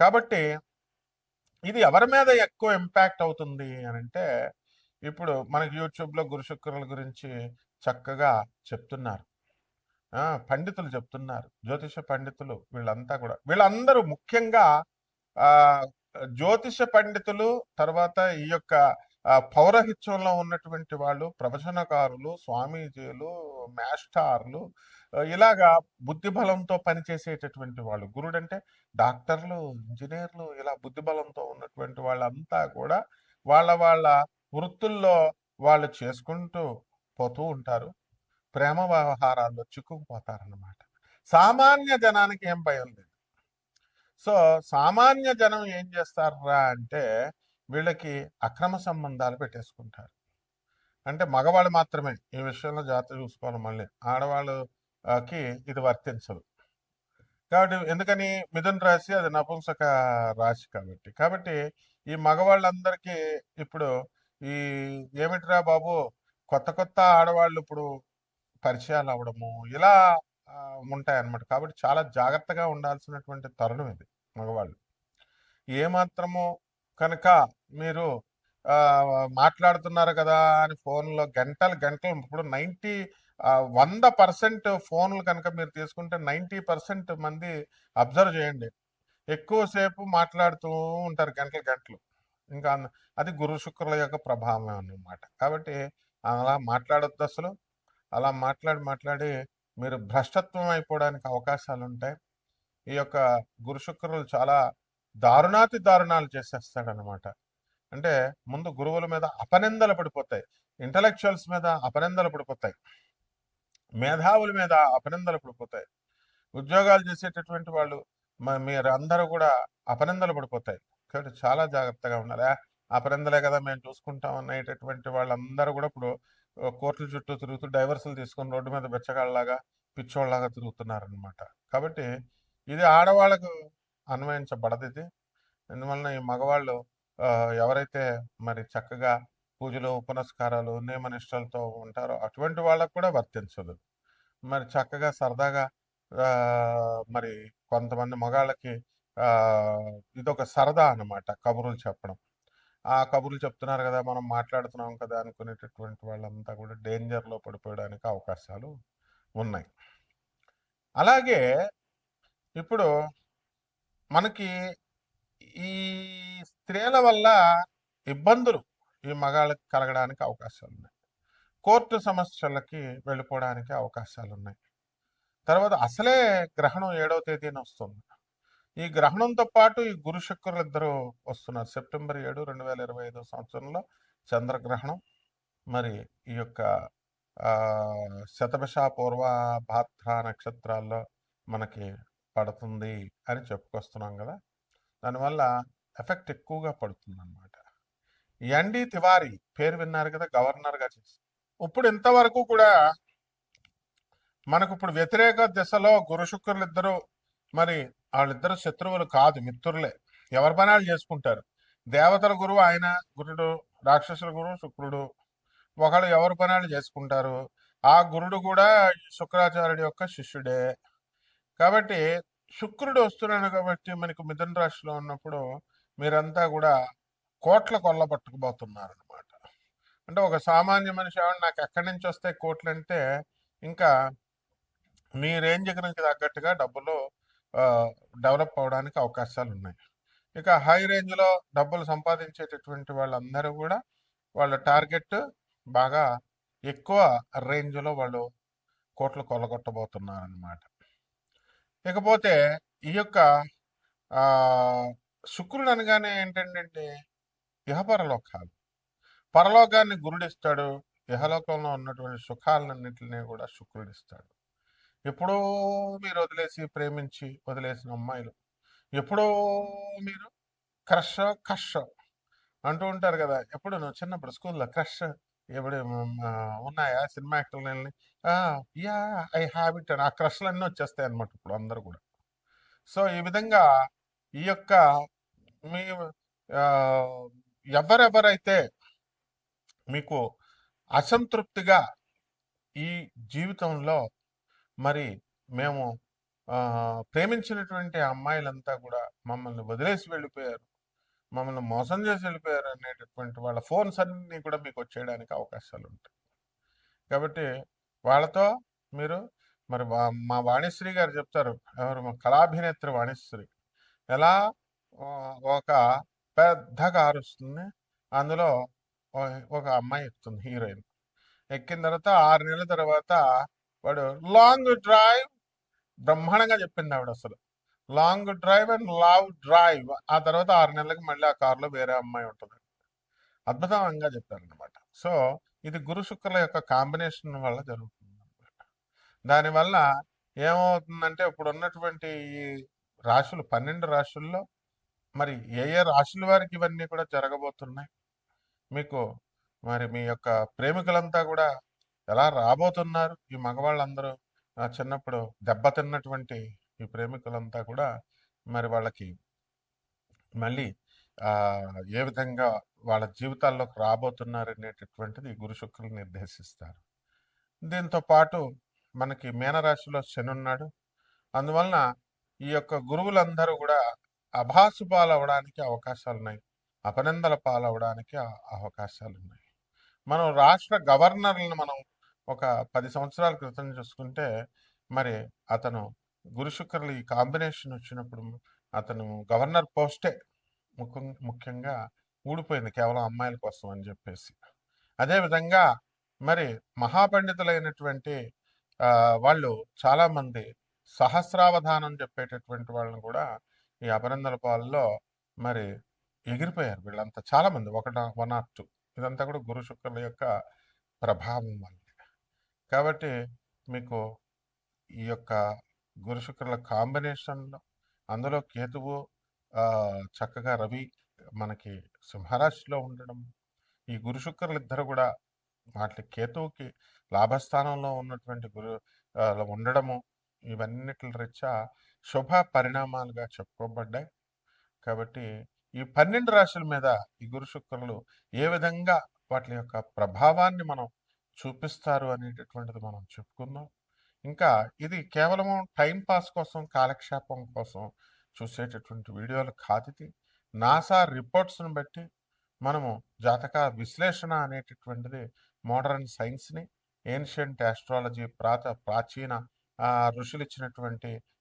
కాబట్టి ఇది ఎవరి మీద ఎక్కువ ఇంపాక్ట్ అవుతుంది అని అంటే ఇప్పుడు మనకి యూట్యూబ్లో గురుశుక్రుల గురించి చక్కగా చెప్తున్నారు. పండితులు చెప్తున్నారు. జ్యోతిష పండితులు వీళ్ళంతా కూడా. వీళ్ళందరూ ముఖ్యంగా జ్యోతిష పండితులు తర్వాత ఈ యొక్క పౌరహిత్యంలో ఉన్నటువంటి వాళ్ళు ప్రవచనకారులు స్వామీజీలు మాస్టార్లు ఇలాగా బుద్ధి బలంతో పనిచేసేటటువంటి వాళ్ళు గురుడు అంటే డాక్టర్లు ఇంజనీర్లు ఇలా బుద్ధి బలంతో ఉన్నటువంటి వాళ్ళంతా కూడా వాళ్ళ వాళ్ళ వృత్తుల్లో వాళ్ళు చేసుకుంటూ పోతూ ఉంటారు. ప్రేమ వ్యవహారాల్లో చిక్కుకుపోతారన్నమాట. సామాన్య జనానికి ఏం భయం లేదు. సో సామాన్య జనం ఏం చేస్తారా అంటే వీళ్ళకి అక్రమ సంబంధాలు పెట్టేసుకుంటారు. అంటే మగవాళ్ళు మాత్రమే ఈ విషయంలో జాగ్రత్త చూసుకోవాలి మళ్ళీ. ఆడవాళ్ళు కి ఇది వర్తించదు. కాబట్టి ఎందుకని మిథున రాశి అది నపుంసక రాశి కాబట్టి. కాబట్టి ఈ మగవాళ్ళందరికీ ఇప్పుడు ఈ ఏమిటిరా బాబు కొత్త కొత్త ఆడవాళ్ళు ఇప్పుడు పరిచయాలు అవ్వడము ఇలా ఉంటాయన్నమాట. కాబట్టి చాలా జాగ్రత్తగా ఉండాల్సినటువంటి తరుణం ఇది మగవాళ్ళు. ఏమాత్రము కనుక మీరు మాట్లాడుతున్నారు కదా అని ఫోన్లో గంటలు గంటలు ఇప్పుడు నైంటీ వంద పర్సెంట్ ఫోన్లు కనుక మీరు తీసుకుంటే నైంటీ పర్సెంట్ మంది అబ్జర్వ్ చేయండి. ఎక్కువసేపు మాట్లాడుతూ ఉంటారు గంటలు గంటలు. ఇంకా అది గురు శుక్రుల యొక్క ప్రభావం అన్నమాట. కాబట్టి అలా మాట్లాడొద్దు అసలు. అలా మాట్లాడి మాట్లాడి మీరు భ్రష్టత్వం అయిపోవడానికి అవకాశాలు ఉంటాయి ఈ యొక్క గురు శుక్రులు చాలా దారుణాతి దారుణాలు చేసేస్తాడనమాట అంటే ముందు గురువుల మీద అపనిందలు పడిపోతాయి. ఇంటలెక్చువల్స్ మీద అపనిందలు పడిపోతాయి. మేధావుల మీద అపనిందలు పడిపోతాయి ఉద్యోగాలు చేసేటటువంటి వాళ్ళు మ- మీరు అందరూ కూడా అపనిందలు పడిపోతాయి. కాబట్టి చాలా జాగ్రత్తగా ఉండాలి. అపనిందలే కదా మేము చూసుకుంటాం అనేటటువంటి వాళ్ళందరూ కూడా ఇప్పుడు కోర్టుల చుట్టూ తిరుగుతూ డైవర్సులు తీసుకొని రోడ్డు మీద బెచ్చగాళ్ళలాగా పిచ్చోళ్ళలాగా తిరుగుతున్నారనమాట కాబట్టి ఇది ఆడవాళ్ళకు అన్వయించబడదు ఇది. ఎందువలన ఈ మగవాళ్ళు ఎవరైతే మరి చక్కగా పూజలు ఉపనస్కారాలు నియమనిష్టలతో ఉంటారో అటువంటి వాళ్ళకు కూడా వర్తించదు. మరి చక్కగా సరదాగా మరి కొంతమంది మగాళ్ళకి ఇదొక సరదా అనమాట కబుర్లు చెప్పడం. ఆ కబుర్లు చెప్తున్నారు కదా మనం మాట్లాడుతున్నాం కదా అనుకునేటటువంటి వాళ్ళంతా కూడా డేంజర్లో పడిపోయడానికి అవకాశాలు ఉన్నాయి. అలాగే ఇప్పుడు మనకి ఈ స్త్రీల వల్ల ఇబ్బందులు ఈ మగాళ్ళకి కలగడానికి అవకాశాలు ఉన్నాయి కోర్టు సమస్యలకి వెళ్ళిపోవడానికి అవకాశాలు ఉన్నాయి తర్వాత అసలే గ్రహణం ఏడవ తేదీన వస్తుంది. ఈ గ్రహణంతో పాటు ఈ గురు శుక్రులు ఇద్దరు వస్తున్నారు. సెప్టెంబర్ ఏడు రెండు వేల ఇరవై ఐదో సంవత్సరంలో చంద్రగ్రహణం. మరి ఈ యొక్క ఆ, శతభిష పూర్వ భాద్ర నక్షత్రాల్లో మనకి పడుతుంది అని చెప్పుకొస్తున్నాం కదా. దానివల్ల ఎఫెక్ట్ ఎక్కువగా పడుతుంది ఎన్డి తివారి పేరు విన్నారు కదా గవర్నర్గా చేసి. ఇప్పుడు ఇంతవరకు కూడా మనకు ఇప్పుడు వ్యతిరేక దిశలో గురు శుక్రులు ఇద్దరు మరి వాళ్ళిద్దరు శత్రువులు కాదు మిత్రులే. ఎవరి పని వాళ్ళు చేసుకుంటారు? దేవతల గురువు ఆయన గురుడు రాక్షసుల గురువు శుక్రుడు. ఒకళ్ళు ఎవరి పని వాళ్ళు చేసుకుంటారు? ఆ గురుడు కూడా శుక్రాచార్యుడి యొక్క శిష్యుడే. కాబట్టి శుక్రుడు వస్తున్నాడు కాబట్టి మనకు మిథున రాశిలో ఉన్నప్పుడు మీరంతా కూడా కోట్ల కొల్లబట్టుకుపోతున్నారు అనమాట అంటే ఒక సామాన్య మనిషి ఎవరు నాకు ఎక్కడి నుంచి వస్తాయి కోట్లు అంటే ఇంకా మీ రేంజ్ గురించి తగ్గట్టుగా డబ్బులు డెవలప్ అవడానికి అవకాశాలు ఉన్నాయి ఇక హై రేంజ్లో డబ్బులు సంపాదించేటటువంటి వాళ్ళందరూ కూడా వాళ్ళ టార్గెట్ బాగా ఎక్కువ రేంజ్లో వాళ్ళు కోట్లు కొల్లగొట్టబోతున్నారనమాట ఇకపోతే ఈ యొక్క శుక్రుడు అనగానే ఏంటంటే ఇహపరలోకాలు పరలోకాన్ని గురుడిస్తాడు. ఇహలోకంలో ఉన్నటువంటి సుఖాలన్నింటినీ కూడా శుక్రుడిస్తాడు. ఎప్పుడో మీరు వదిలేసి ప్రేమించి వదిలేసిన అమ్మాయిలు ఎప్పుడో మీరు క్రష్ కష్ అంటూ ఉంటారు కదా. ఎప్పుడు నువ్వు చిన్నప్పుడు స్కూల్లో క్రష్ ఎప్పుడు ఉన్నాయా సినిమా యాక్టర్లని యా ఐ హ్యావ్ ఇట్ అని ఆ క్రష్లు అన్నీ వచ్చేస్తాయి అనమాట ఇప్పుడు అందరు కూడా. సో ఈ విధంగా ఈ యొక్క మీ ఎవరెవరైతే మీకు అసంతృప్తిగా ఈ జీవితంలో మరి మేము ప్రేమించినటువంటి అమ్మాయిలంతా కూడా మమ్మల్ని వదిలేసి వెళ్ళిపోయారు. మమ్మల్ని మోసం చేసి వెళ్ళిపోయారు అనేటటువంటి వాళ్ళ ఫోన్స్ అన్నీ కూడా మీకు వచ్చేయడానికి అవకాశాలు ఉంటాయి. కాబట్టి వాళ్ళతో మీరు మరి వా- మా వాణిశ్రీ గారు చెప్తారు ఎవరు మా కళాభినేత్రి వాణిశ్రీ. ఎలా ఒక పెద్ద కారు వస్తుంది అందులో ఒక అమ్మాయి ఎక్కుతుంది హీరోయిన్. ఎక్కిన తర్వాత ఆరు నెలల తర్వాత వాడు లాంగ్ డ్రైవ్ బ్రహ్మాండంగా చెప్పింది ఆవిడ అసలు. Long drive and love drive ఆ తర్వాత ఆరు నెలలకు మళ్ళీ ఆ కారులో వేరే అమ్మాయి ఉంటుంది. అద్భుతంగా చెప్పారనమాట సో ఇది గురు శుక్రుల యొక్క కాంబినేషన్ వల్ల జరుగుతుంది అనమాట దానివల్ల ఏమవుతుందంటే ఇప్పుడు ఉన్నటువంటి ఈ రాశులు పన్నెండు రాశుల్లో మరి ఏ ఏ రాశుల వారికి ఇవన్నీ కూడా జరగబోతున్నాయి? మీకు మరి మీ యొక్క ప్రేమికులంతా కూడా ఎలా రాబోతున్నారు? ఈ మగవాళ్ళందరూ చిన్నప్పుడు దెబ్బతిన్నటువంటి ఈ ప్రేమికులంతా కూడా మరి వాళ్ళకి మళ్ళీ ఆ, ఏ విధంగా వాళ్ళ జీవితాల్లోకి రాబోతున్నారు అనేటటువంటిది గురు శుక్రులు నిర్దేశిస్తారు. దీంతో పాటు మనకి మీనరాశిలో శని ఉన్నాడు. అందువలన ఈ యొక్క గురువులందరూ కూడా అభాసు పాలవడానికి అవకాశాలు ఉన్నాయి అపనిందల పాలవడానికి అవకాశాలు ఉన్నాయి మనం రాష్ట్ర గవర్నర్లను మనం ఒక పది సంవత్సరాల క్రితం చూసుకుంటే మరి అతను గురు శుక్రులు ఈ కాంబినేషన్ వచ్చినప్పుడు అతను గవర్నర్ పోస్టే ముఖ్యం ముఖ్యంగా ఊడిపోయింది కేవలం అమ్మాయిల కోసం అని చెప్పేసి. అదేవిధంగా మరి మహాపండితులైనటువంటి వాళ్ళు చాలామంది సహస్రావధానం చెప్పేటటువంటి వాళ్ళని కూడా ఈ అపరందల పాలలో మరి ఎగిరిపోయారు వీళ్ళంతా చాలామంది. ఒకట వన్ ఆర్ టూ. ఇదంతా కూడా గురు శుక్రుల యొక్క ప్రభావం వల్ల. కాబట్టి మీకు ఈ యొక్క గురు శుక్రుల కాంబినేషన్లో అందులో కేతువు చక్కగా రవి మనకి సింహరాశిలో ఉండడం ఈ గురు శుక్రులు ఇద్దరు కూడా వాటి కేతువుకి లాభస్థానంలో ఉన్నటువంటి గురు ఉండడము ఇవన్నిటి రీత్యా శుభ పరిణామాలుగా చెప్పుకోబడ్డాయి. కాబట్టి ఈ పన్నెండు రాశుల మీద ఈ గురు శుక్రులు ఏ విధంగా వాటి యొక్క ప్రభావాన్ని మనం చూపిస్తారు అనేటటువంటిది మనం చెప్పుకుందాం. ఇంకా ఇది కేవలం టైం పాస్ కోసం కాలక్షేపం కోసం చూసేటటువంటి వీడియోలు కాదు ఇది. నాసా రిపోర్ట్స్ని బట్టి మనము జాతక విశ్లేషణ అనేటటువంటిది మోడర్న్ సైన్స్ని ఏన్షియంట్ ఆస్ట్రాలజీ ప్రాత ప్రాచీన ఋషులు ఇచ్చినటువంటి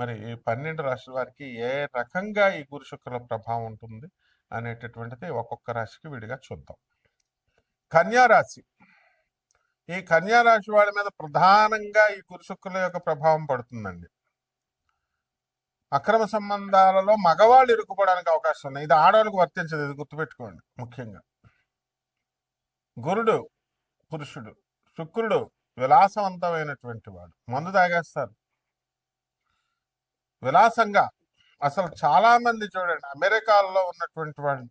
మరి ఈ పన్నెండు రాశుల వారికి ఏ రకంగా ఈ గురు శుక్రుల ప్రభావం ఉంటుంది అనేటటువంటిది ఒక్కొక్క రాశికి విడిగా చూద్దాం. కన్యా రాశి. ఈ కన్యా రాశి వాళ్ళ మీద ప్రధానంగా ఈ గురు శుక్రుల యొక్క ప్రభావం పడుతుందండి. అక్రమ సంబంధాలలో మగవాళ్ళు ఇరుక్కుపోవడానికి అవకాశం ఉంది. ఇది ఆడవాళ్ళకు వర్తించదు ఇది గుర్తుపెట్టుకోండి ముఖ్యంగా. గురుడు పురుషుడు శుక్రుడు విలాసవంతమైనటువంటి వాడు. మందు తాగేస్తారు. విలాసంగా అసలు చాలా మంది చూడండి అమెరికాలో ఉన్నటువంటి వాళ్ళు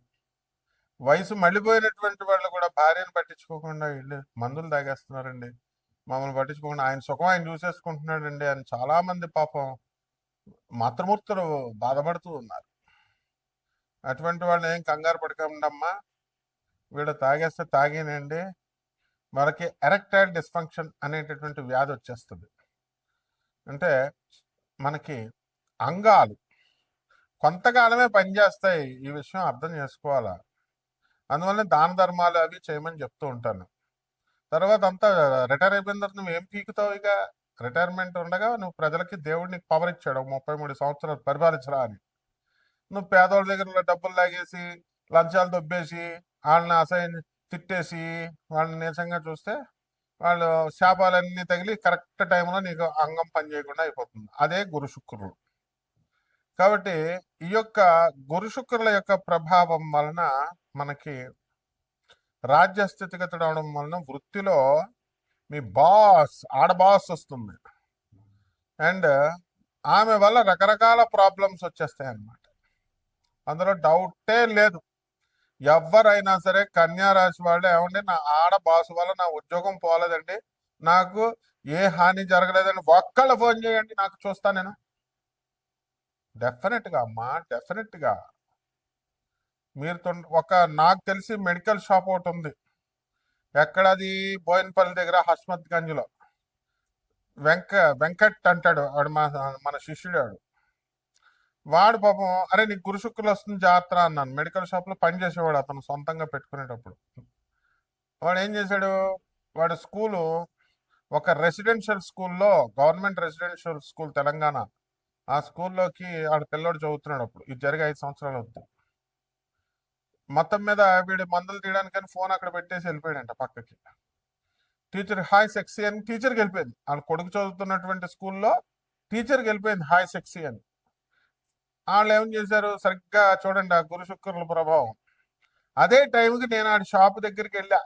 వయసు మళ్ళీపోయినటువంటి వాళ్ళు కూడా భార్యను పట్టించుకోకుండా వీళ్ళు మందులు తాగేస్తున్నారండి. మమ్మల్ని పట్టించుకోకుండా ఆయన సుఖం ఆయన చూసేసుకుంటున్నాడండి అని చాలా మంది పాపం మాతృమూర్తులు బాధపడుతూ ఉన్నారు. అటువంటి వాళ్ళు ఏం కంగారు పడకండమ్మా. వీడు తాగేస్తే తాగేనండి. మనకి ఎరెక్టైల్ డిస్ఫంక్షన్ అనేటటువంటి వ్యాధి వచ్చేస్తుంది. అంటే మనకి అంగాలు. కొంతకాలమే పనిచేస్తాయి ఈ విషయం అర్థం చేసుకోవాలా? అందువల్ల దాన ధర్మాలు అవి చేయమని చెప్తూ ఉంటాను. తర్వాత అంతా రిటైర్ అయిపోయిన తర్వాత నువ్వు ఏం పీకుతావు ఇక? రిటైర్మెంట్ ఉండగా నువ్వు ప్రజలకి దేవుడిని పవర్ ఇచ్చాడు. ముప్పై మూడు సంవత్సరాలు పరిపాలించరా అని. నువ్వు పేదోళ్ళ దగ్గర డబ్బులు లాగేసి లంచాలు దొబ్బేసి వాళ్ళని అసహ్యం తిట్టేసి వాళ్ళని నీచంగా చూస్తే వాళ్ళు శాపాలన్నీ తగిలి కరెక్ట్ టైంలో నీకు అంగం పని చేయకుండా అయిపోతుంది. అదే గురు శుక్రులు కాబట్టి ఈ యొక్క గురు శుక్రుల యొక్క ప్రభావం వలన మనకి రాజ్య స్థితిగతుడు అవడం వలన వృత్తిలో మీ బాస్ ఆడబాస్ వస్తుంది. అండ్ ఆమె వల్ల రకరకాల ప్రాబ్లమ్స్ వచ్చేస్తాయి అన్నమాట అందులో డౌటే లేదు. ఎవరైనా సరే కన్యా రాశి వాళ్ళు ఏమండి నా ఆడ బాస్ వల్ల నా ఉద్యోగం పోలేదండి నాకు ఏ హాని జరగలేదని ఒక్కళ్ళు ఫోన్ చేయండి నాకు చూస్తా నేను. డెఫినెట్గా అమ్మా! డెఫినెట్గా. మీరు తొం- ఒక నాకు తెలిసి మెడికల్ షాప్ ఒకటి ఉంది ఎక్కడది? బోయినపల్లి దగ్గర హస్మత్ గంజ్లో వెంక వెంకట్ అంటాడు వాడు మా మన శిష్యుడు వాడు వాడు పాపం అరే నీకు గురుశుక్కులు వస్తుంది జాతర అన్నాను. మెడికల్ షాప్లో పనిచేసేవాడు పని చేసేవాడు అతను సొంతంగా పెట్టుకునేటప్పుడు. వాడు ఏం చేశాడు? వాడు స్కూలు ఒక రెసిడెన్షియల్ స్కూల్లో గవర్నమెంట్ రెసిడెన్షియల్ స్కూల్ తెలంగాణ ఆ స్కూల్లోకి ఆడ పిల్లోడు చదువుతున్నాడు అప్పుడు ఇది జరిగి ఐదు సంవత్సరాలు అవుతుంది. మొత్తం మీద వీడి మందులు తీయడానికని ఫోన్ అక్కడ పెట్టేసి వెళ్ళిపోయాడంట పక్కకి. టీచర్ హాయ్ సెక్సీ అని టీచర్కి వెళ్ళిపోయింది. వాళ్ళ కొడుకు చదువుతున్నటువంటి స్కూల్లో టీచర్కి వెళ్ళిపోయింది హాయ్ సెక్సీ అని. వాళ్ళు ఏం చేశారు? సరిగ్గా చూడండి ఆ గురు శుక్రుల ప్రభావం. అదే టైంకి నేను ఆ షాప్ దగ్గరికి వెళ్ళా.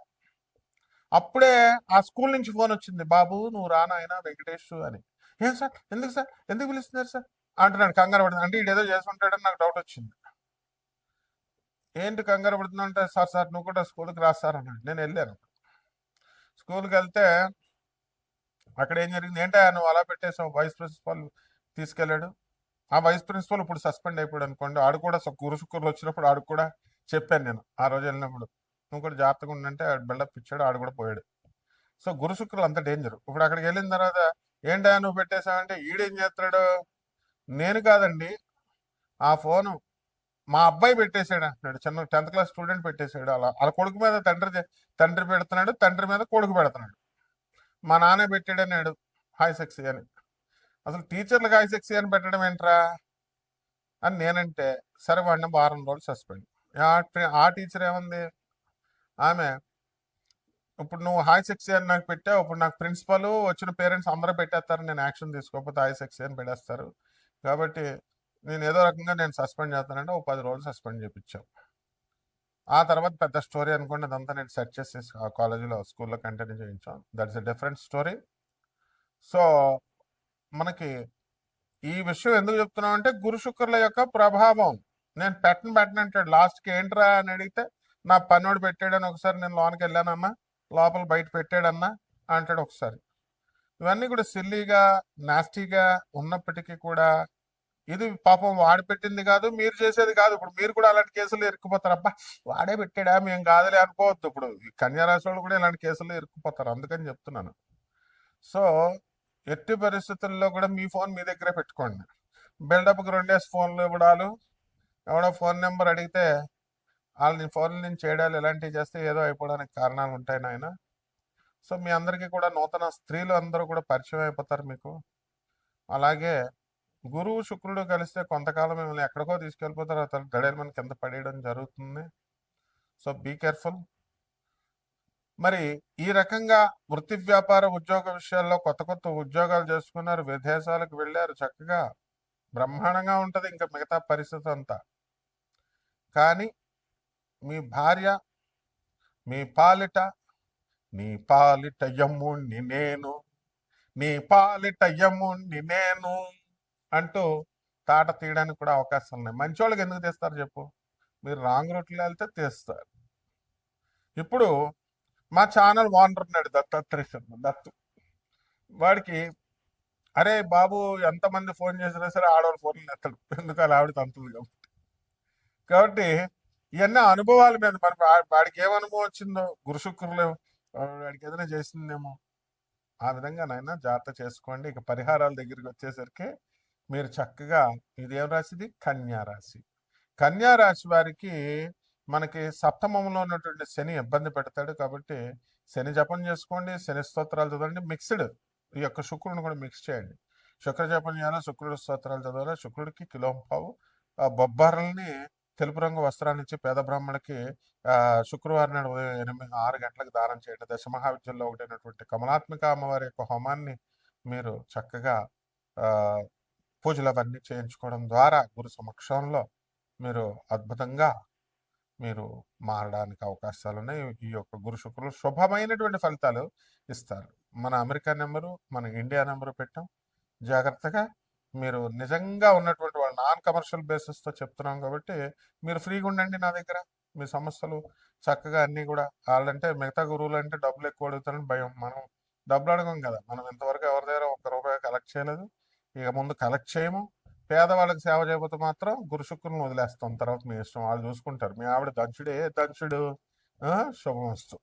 అప్పుడే ఆ స్కూల్ నుంచి ఫోన్ వచ్చింది. బాబు నువ్వు రానాయన వెంకటేష్ అని. ఏం సార్? ఎందుకు సార్? ఎందుకు పిలుస్తున్నారు సార్? అంటున్నాడు కంగారు పడుతుంది. అంటే ఏదో చేసుకుంటాడని నాకు డౌట్ వచ్చింది. ఏంటి కంగారు పడుతుంది అంటే సార్ సార్ నువ్వు కూడా స్కూల్కి రా సార్ అన్నాడు. నేను వెళ్ళాను. స్కూల్కి వెళ్తే అక్కడ ఏం జరిగింది? ఏంటో నువ్వు అలా పెట్టేసావు వైస్ ప్రిన్సిపాల్ తీసుకెళ్ళాడు? ఆ వైస్ ప్రిన్సిపల్ ఇప్పుడు సస్పెండ్ అయిపోయాడు అనుకోండి. ఆడు కూడా స- వచ్చినప్పుడు ఆడు కూడా చెప్పాను నేను ఆ రోజు వెళ్ళినప్పుడు. నువ్వు కూడా జాగ్రత్తగా ఉండంటే బిల్డప్ ఇచ్చాడు ఆడు కూడా పోయాడు. సో గురుశుక్రులు అంత డేంజర్ ఇప్పుడు అక్కడికి వెళ్ళిన తర్వాత ఏంటా నువ్వు పెట్టేశావంటే ఈడేం చేస్తాడు నేను కాదండి. ఆ ఫోను మా అబ్బాయి పెట్టేశాడు అంటున్నాడు. చిన్న టెన్త్ క్లాస్ స్టూడెంట్ పెట్టేశాడు అలా. వాళ్ళ కొడుకు మీద తండ్రి తండ్రి పెడుతున్నాడు తండ్రి మీద కొడుకు పెడుతున్నాడు. మా నాన్న పెట్టాడు అన్నాడు హాయ్ సెక్సీ అని. అసలు టీచర్లకు హాయ్ సెక్సీ అని పెట్టడం ఏంట్రా? అని నేనంటే సరే వాడిని వారం రోజులు సస్పెండ్. ఆ ఆ టీచర్ ఏముంది? ఆమె ఇప్పుడు నువ్వు హాయ్ సెక్సీ అని నాకు పెట్టావు ఇప్పుడు నాకు ప్రిన్సిపల్ వచ్చిన పేరెంట్స్ అందరూ పెట్టేస్తారు నేను యాక్షన్ తీసుకోకపోతే హాయ్ సెక్సీ అని పెట్టేస్తారు. కాబట్టి నేను ఏదో రకంగా నేను సస్పెండ్ చేస్తానంటే ఒక పది రోజులు సస్పెండ్ చేయించాం ఆ తర్వాత పెద్ద స్టోరీ అనుకోండి అదంతా నేను సెట్ చేసి ఆ కాలేజీలో స్కూల్లో కంటిన్యూ చేయించాం. That's a different story so మనకి ఈ విషయం ఎందుకు చెప్తున్నాం అంటే గురు శుక్రుల యొక్క ప్రభావం. నేను పెట్టను పెట్టను అంటాడు. లాస్ట్కి ఏంట్రా అని అడిగితే నా పన్నోడు పెట్టాడని ఒకసారి నేను లోనికి వెళ్ళానమ్మా లోపల బయట పెట్టాడన్నా అంటాడు ఒకసారి. ఇవన్నీ కూడా సిల్లీగా నాస్టీగా ఉన్నప్పటికీ కూడా ఇది పాపం వాడు పెట్టింది కాదు మీరు చేసేది కాదు. ఇప్పుడు మీరు కూడా అలాంటి కేసులు ఇరుక్కుపోతారు. అబ్బా వాడే పెట్టాడా? మేము కాదులే అనుకోవద్దు. ఇప్పుడు ఈ కన్యారాశి వాళ్ళు కూడా ఇలాంటి కేసులు ఇరుక్కుపోతారు. అందుకని చెప్తున్నాను. సో ఎట్టి పరిస్థితుల్లో కూడా మీ ఫోన్ మీ దగ్గరే పెట్టుకోండి. బిల్డప్కి రెండేసి ఫోన్లు ఇవ్వడాలు. ఎవడో ఫోన్ నెంబర్ అడిగితే వాళ్ళని ఫోన్ నుంచి చేయడాలు ఇలాంటివి చేస్తే ఏదో అయిపోవడానికి కారణాలు ఉంటాయి నాయన. సో మీ అందరికీ కూడా నూతన స్త్రీలు అందరూ కూడా పరిచయం అయిపోతారు మీకు. అలాగే గురువు శుక్రుడు కలిస్తే కొంతకాలం మిమ్మల్ని ఎక్కడికో తీసుకెళ్ళిపోతారు. అతను గడియలు మన కింద పడేయడం జరుగుతుంది. సో బీ కేర్ఫుల్ మరి ఈ రకంగా వృత్తి వ్యాపార ఉద్యోగ విషయాల్లో కొత్త కొత్త ఉద్యోగాలు చేసుకున్నారు. విదేశాలకు వెళ్ళారు. చక్కగా బ్రహ్మాండంగా ఉంటుంది ఇంకా మిగతా పరిస్థితి అంతా. కానీ మీ భార్య మీ పాలిట నీ పాలిట యమ్ముణ్ణి నేను నీ పాలిట యమ్ముణ్ణి నేను. అంటూ తాట తీయడానికి కూడా అవకాశాలు ఉన్నాయి. మంచి వాళ్ళకి ఎందుకు తీస్తారు చెప్పు? మీరు రాంగ్ రూట్లో వెళ్తే తీస్తారు. ఇప్పుడు మా ఛానల్ ఓనర్ ఉన్నాడు దత్తాత్రేయ శర్మ దత్తు. వాడికి అరే బాబు ఎంతమంది ఫోన్ చేసినా సరే ఆడవాళ్ళు ఫోన్లు ఎత్తడు ఎందుకు అలా ఆవిడ తంతుంది కాబట్టి. కాబట్టి ఇవన్నీ అనుభవాల మీద మరి వాడికి ఏం అనుభవం వచ్చిందో? గురుశుక్రులు వాడికి ఏదైనా చేసిందేమో? ఆ విధంగా నాయన జాగ్రత్త చేసుకోండి. ఇక పరిహారాల దగ్గరికి వచ్చేసరికి మీరు చక్కగా ఇదేం రాశిది కన్యారాశి కన్యారాశి వారికి మనకి సప్తమంలో ఉన్నటువంటి శని ఇబ్బంది పెడతాడు కాబట్టి శని జపం చేసుకోండి శని స్తోత్రాలు చదవండి మిక్స్డ్ ఈ యొక్క శుక్రుడిని కూడా మిక్స్ చేయండి. శుక్ర జపం చేయాలి? శుక్రుడు స్తోత్రాలు చదవాలి? శుక్రుడికి కిలోంపావు బొబ్బర్లని తెలుపు రంగు వస్త్రాన్ని ఇచ్చి పేద బ్రాహ్మణులకి శుక్రవారం నాడు ఉదయం ఎనిమిది ఆరు గంటలకు దానం చేయండి. దశ మహావిద్యల్లో ఒకటైనటువంటి కమలాత్మిక అమ్మవారి యొక్క హోమాన్ని మీరు చక్కగా పూజలు అవన్నీ చేయించుకోవడం ద్వారా గురు సమక్షంలో మీరు అద్భుతంగా మీరు మారడానికి అవకాశాలు ఉన్నాయి. ఈ యొక్క గురు శుక్రులు శుభమైనటువంటి ఫలితాలు ఇస్తారు. మన అమెరికా నెంబరు మన ఇండియా నెంబరు పెట్టాం. జాగ్రత్తగా మీరు నిజంగా ఉన్నటువంటి వాళ్ళు నాన్ కమర్షియల్ బేసిస్తో చెప్తున్నాం కాబట్టి మీరు ఫ్రీగా ఉండండి నా దగ్గర. మీ సమస్యలు చక్కగా అన్నీ కూడా వాళ్ళంటే మిగతా గురువులు అంటే డబ్బులు ఎక్కువ అడుగుతారని భయం. మనం డబ్బులు అడగం కదా. మనం ఇంతవరకు ఎవరి దగ్గర ఒక్క రూపాయి కలెక్ట్ చేయలేదు. ఇక ముందు కలెక్ట్ చేయము. పేదవాళ్ళకి సేవ చేయకపోతే మాత్రం గురు వదిలేస్తాం. తర్వాత మీ ఇష్టం వాళ్ళు చూసుకుంటారు. మీ ఆవిడ దంచుడే దంచుడు శుభమస్తు.